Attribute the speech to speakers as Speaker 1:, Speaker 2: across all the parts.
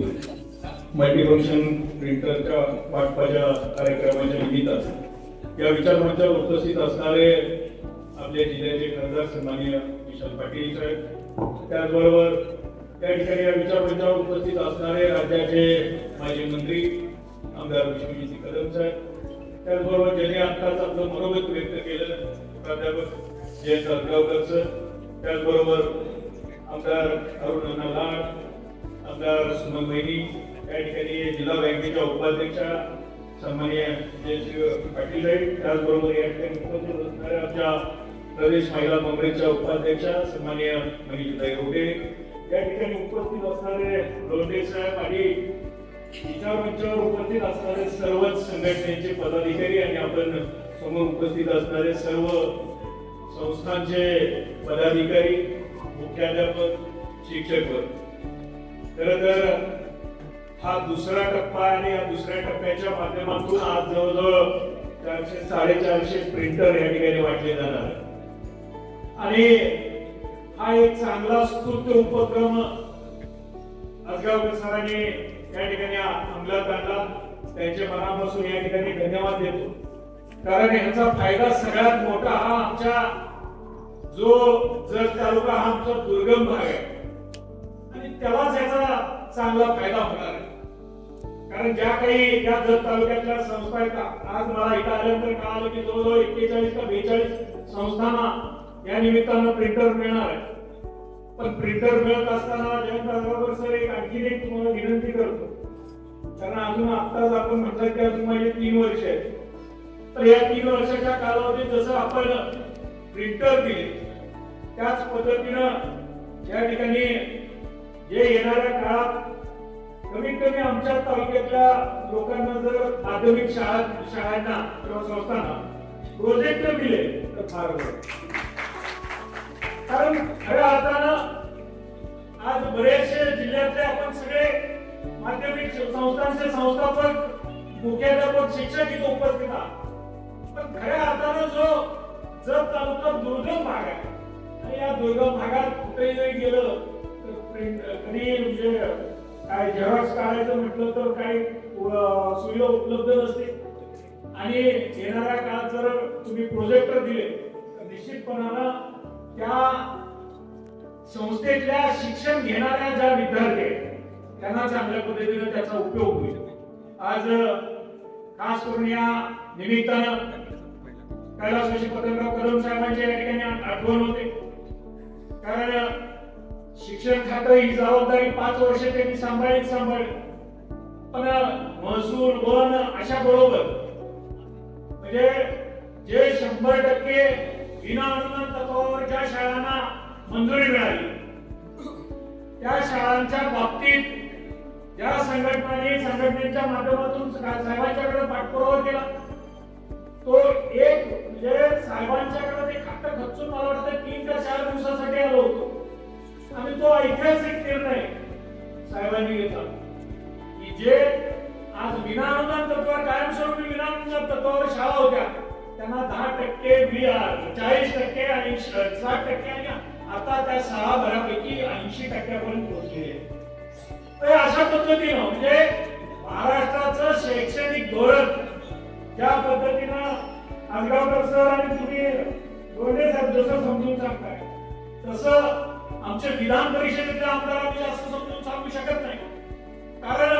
Speaker 1: Multifunction प्रिंटरच्या वाटपाच्या कार्यक्रमाच्या निमित्त या विचारमंचावर उपस्थित असणारे आपले जिल्ह्याचे खासदार सन्माननीय विशाल पाटील साहेब त्याचबरोबर त्या ठिकाणी या विचारमंचावर उपस्थित असणारे राज्याचे माजी मंत्री आमदार विष्णुजी कदम साहेब त्याचबरोबर ज्यांनी आत्ताच आपलं मनोगत व्यक्त केलं प्राध्यापक जयंत अलगावकर सर त्याचबरोबर आमदार अरुण अण्णा लाड आमदार सुमन बहिणी या ठिकाणी जिल्हा बँकेच्या उपाध्यक्षा सन्मान्य जयश्री पाटील साहेब त्याचबरोबर या ठिकाणी उपस्थित असणाऱ्या आमच्या प्रदेश महिला काँग्रेसच्या उपाध्यक्षा सन्मान्य मनीषताई रोडे या ठिकाणी उपस्थित असणारे लोंढे साहेब आणि विचार मंचावर उपस्थित असणारे सर्वच संघटनेचे पदाधिकारी आणि आपण समोर उपस्थित असणारे सर्व संस्थांचे पदाधिकारी मुख्याध्यापक शिक्षक वर्ग. खरं तर हा दुसरा टप्पा आणि या दुसऱ्या टप्प्याच्या माध्यमातून आज जवळजवळ चारशे साडेचारशे प्रिंटर या ठिकाणी वाटले जाणार आणि हा एक चांगला स्फूर्त उपक्रम आजगावकर सरांनी या ठिकाणी अंमलात आणला. त्यांच्या मनापासून या ठिकाणी धन्यवाद देतो. कारण ह्याचा फायदा सगळ्यात मोठा हा आमच्या जो जर तालुका हा आमचा दुर्गम भाग आहे. त्यालाच याचा चांगला फायदा होणार आहे. कारण ज्या काही या जत तालुक्यातल्या संस्था आहेत आज मला इथं आल्यानंतर कळालं की जवळजवळ एक्केचाळीस का बेचाळीस संस्थांना या निमित्तानं प्रिंटर मिळणार आहे पण प्रिंटर मिळत असताना जयंत अग्रवाल सर एक आणखी एक तुम्हाला विनंती करतो. कारण अजून आत्ताच आपण म्हटलं की अजून माझे तीन वर्ष आहेत. तर या तीन वर्षाच्या कालावधीत जसं आपण प्रिंटर दिले त्याच पद्धतीनं या ठिकाणी जे येणाऱ्या काळात कमीत कमी आमच्या तालुक्यातल्या लोकांना जर माध्यमिक शाळा शाळांना किंवा संस्थांना प्रोजेक्ट दिले तर फार कारण खऱ्या अर्थानं आज बरेचसे जिल्ह्यातले आपण सगळे माध्यमिक संस्थांचे संस्थापक मुख्याध्यापक शिक्षक इथे उपस्थित आहात. पण खऱ्या अर्थानं जो जर तालुका दुर्गम भाग आहे आणि या दुर्गम भागात कुठेही गेलं कधी म्हणजे काय झेरॉक्स काढायचं म्हटलं तर काही सुविधा उपलब्ध नसते. आणि येणाऱ्या काळात जर तुम्ही प्रोजेक्टर दिले तर निश्चितपणानं त्या संस्थेतल्या शिक्षण घेणाऱ्या ज्या विद्यार्थी आहेत त्यांना चांगल्या पद्धतीने त्याचा उपयोग होईल. आज खास करून या निमित्तानं कैलासवासी पतंगराव कदम साहेबांच्या या ठिकाणी आठवण होते. कारण शिक्षण खातं ही जबाबदारी पाच वर्ष त्यांनी सांभाळीत सांभाळली. पण महसूल वन अशा बरोबर. म्हणजे जे शंभर टक्के विना अनुदान तत्वावर ज्या शाळांना मंजुरी मिळाली त्या शाळांच्या बाबतीत ज्या संघटनांनी संघटनेच्या माध्यमातून साहेबांच्याकडे पाठपुरावा केला तो एक म्हणजे साहेबांच्याकडे ते खातं खचून मला वाटतं की तो ऐतिहासिक निर्णय साहेबांनी घेतला की जे आज विना अनुदान तत्वावर कायमस्वरूपी विनाअनुदान तत्वावर शाळा होत्या त्यांना दहा टक्के चाळीस टक्के आणि साठ टक्के आणि आता त्या शाळा बऱ्यापैकी ऐंशी टक्क्यापर्यंत पोहोचलेली आहे. तर अशा पद्धतीनं म्हणजे महाराष्ट्राचं शैक्षणिक धोरण ज्या पद्धतीनं आजगावकर सर आणि तुम्ही गोंडे साहेब जसं समजून सांगताय तसं आमच्या विधान परिषदेतल्या आमदारांनी जास्त समजून सांगू शकत नाही. कारण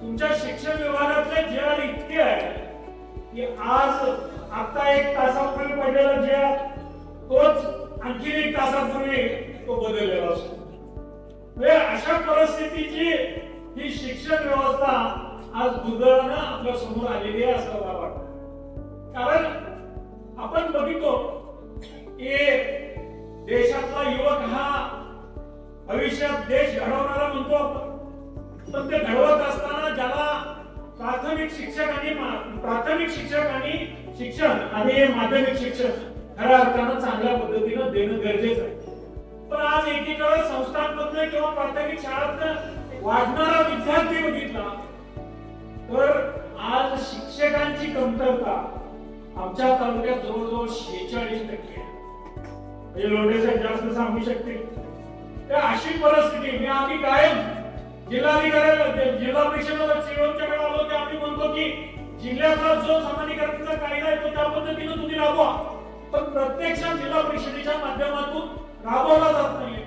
Speaker 1: तुमच्या शिक्षण विभागातले जे आर इतके आहे की आज आता एक तासापूर्वी पडलेला जे आर तोच आणखी एक तासापूर्वी तो बदललेला असतो. म्हणजे अशा परिस्थितीची ही शिक्षण व्यवस्था आज दुर्दैवानं आपल्यासमोर आलेली आहे असं मला वाटतं. कारण आपण बघितो की देशातला युवक हा भविष्यात देश घडवणारा म्हणतो आपण पण ते घडवत असताना ज्याला प्राथमिक शिक्षक आणि प्राथमिक शिक्षक आणि शिक्षण आणि माध्यमिक शिक्षण खऱ्या अर्थानं चांगल्या पद्धतीनं देणं गरजेचं आहे पण आज एकीकडे संस्थांमधनं किंवा प्राथमिक शाळेत वाढणारा विद्यार्थी बघितला तर आज शिक्षकांची कमतरता आमच्या तालुक्यात जवळजवळ शेहेचाळीस टक्के आहे. म्हणजे लोंढे साहेब जास्त सांगू शकते. तर अशी परिस्थिती मी आम्ही कायम
Speaker 2: जिल्हाधिकाऱ्याला जिल्हा परिषदेला सीओच्याकडे आलो की आम्ही म्हणतो की जिल्ह्यातला जो सामान्यकरणाचा कायदा आहे तो त्या पद्धतीनं तुम्ही राबवा. पण प्रत्यक्षात जिल्हा परिषदेच्या माध्यमातून राबवला जात नाही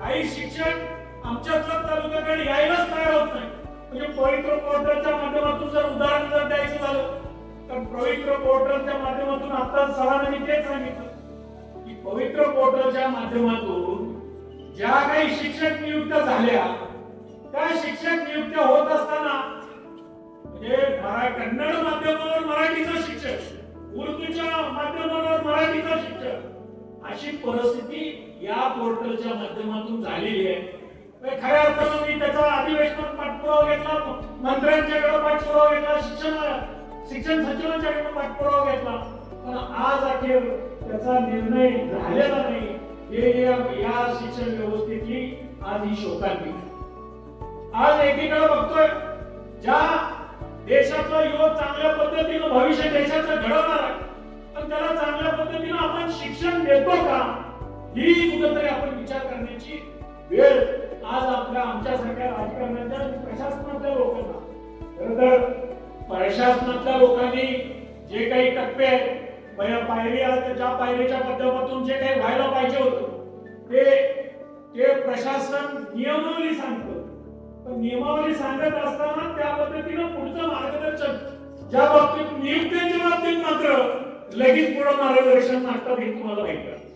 Speaker 2: काही शिक्षण आमच्याच तालुक्याकडे यायलाच तयार होत नाही. म्हणजे पवित्र पोर्टलच्या माध्यमातून जर उदाहरण जर द्यायचं झालं तर पवित्र पोर्टलच्या माध्यमातून आता सरांनी मी तेच सांगितलं. की पवित्र पोर्टलच्या माध्यमातून ज्या काही शिक्षक नियुक्त झाल्या त्या शिक्षक नियुक्त होत असताना म्हणजे कन्नड माध्यमावर मराठीचा शिक्षक उर्दूच्या माध्यमावर मराठीचा शिक्षक अशी परिस्थिती या पोर्टलच्या माध्यमातून झालेली आहे. खऱ्या अर्थानं मी त्याचा अधिवेशनात पाठपुरावा घेतला मंत्र्यांच्याकडे पाठपुरावा घेतला शिक्षण शिक्षण सचिवांच्याकडे पाठपुरावा घेतला. पण आज अखेर त्याचा निर्णय झालेला नाही. हे या या शिक्षण व्यवस्थेची आज ही शोकांती. आज एकीकडे बघतोय ज्या देशातला युवक चांगल्या पद्धतीनं भविष्य देशाचं घडवणार आहे पण त्याला चांगल्या पद्धतीनं आपण शिक्षण देतो का? ही कुठेतरी आपण विचार करण्याची वेळ आज आपल्या आमच्यासारख्या राजकारणाच्या प्रशासनातल्या लोकांना. खर तर प्रशासनातल्या लोकांनी जे काही टप्पे आहेत पहिल्या पायरी आहेत ज्या पायरीच्या माध्यमातून जे काही व्हायला पाहिजे होतं ते ते प्रशासन नियमावली सांगतं. पण नियमावली सांगत असताना त्या पद्धतीनं पुढचं मार्गदर्शन ज्या बाबतीत नियुक्त्यांच्या बाबतीत मात्र लगेच पुढं मार्गदर्शन मागतात हे तुम्हाला माहिती आहे.